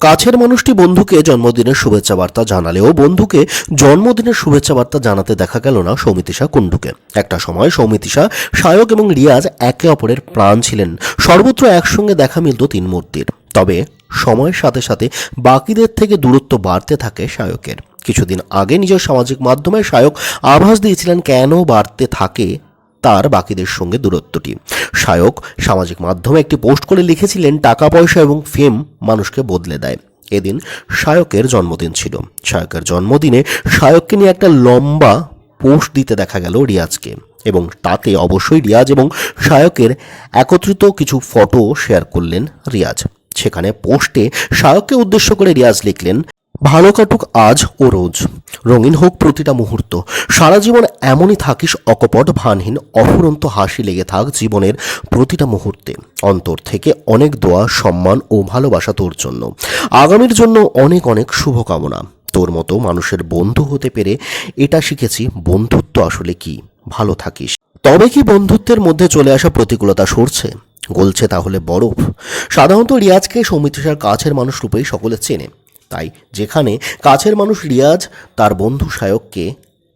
কাছের মানুষটি বন্ধুকে জন্মদিনের শুভেচ্ছা বার্তা জানালেও বন্ধুকে জন্মদিনের শুভেচ্ছা বার্তা জানাতে দেখা গেল না সৌমিতিশা কুণ্ডুকে। একটা সময় সৌমিতিশা সায়ক এবং রিয়াজ একে অপরের প্রাণ ছিলেন। সর্বত্র একসঙ্গে দেখা মিলত তিন মূর্তির। তবে সময়ের সাথে সাথে বাকিদের থেকে দূরত্ব বাড়তে থাকে সায়কের। কিছুদিন আগে নিজের সামাজিক মাধ্যমে সায়ক আভাস দিয়েছিলেন, কেন বাড়তে থাকে তার বাকিদের সঙ্গে দূরত্বটি। সায়ক সামাজিক মাধ্যমে একটি পোস্ট করে লিখেছিলেন, টাকা, পয়সা এবং ফেম মানুষকে বদলে দেয়। এদিন সায়কের জন্মদিন ছিল। সায়কের জন্মদিনে সায়ককে নিয়ে একটা লম্বা পোস্ট দিতে দেখা গেল রিয়াজকে এবং তাতে অবশ্যই রিয়াজ এবং সায়কের একত্রিত কিছু ফটো শেয়ার করলেন রিয়াজ। সেখানে পোস্টে সায়ককে উদ্দেশ্য করে রিয়াজ লিখলেন ভালো কাটুক আজ ও রোজ। রঙিন হোক প্রতিটা মুহূর্ত। সারা জীবন এমনই থাকিস অকপট, ভানহীন, অফুরন্ত হাসি লেগে থাক জীবনের প্রতিটা মুহূর্তে। অন্তর থেকে অনেক দোয়া, সম্মান ও ভালোবাসা তোর জন্য। আগামীর জন্য অনেক অনেক শুভকামনা। তোর মতো মানুষের বন্ধু হতে পেরে এটা শিখেছি বন্ধুত্ব আসলে কি? ভালো থাকিস। তবে কি বন্ধুত্বের মধ্যে চলে আসা প্রতিকূলতা সরছে? গলছে তাহলে বরফ। সাধারণত রিয়াজকে সৌমিত্রিষার কাছের মানুষ রূপেই সকলে চেনে। তাই যেখানে কাছের মানুষ রিয়াজ, তার বন্ধু সায়ককে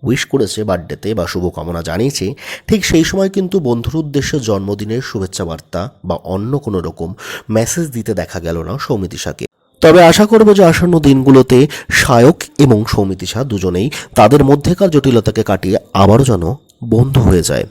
উইশ করেছে বার্থডেতে বা শুভকামনা জানিয়েছে, ঠিক সেই সময় কিন্তু বন্ধুর উদ্দেশ্যে জন্মদিনের শুভেচ্ছা বার্তা বা অন্য কোনো রকম মেসেজ দিতে দেখা গেল না সৌমিতিশাকে তবে আশা করব যে আসন্ন দিনগুলোতে সায়ক এবং সৌমিতিশা দুজনেই তাদের মধ্যেকার জটিলতাকে কাটিয়ে আবারও যেন বন্ধু হয়ে যায়।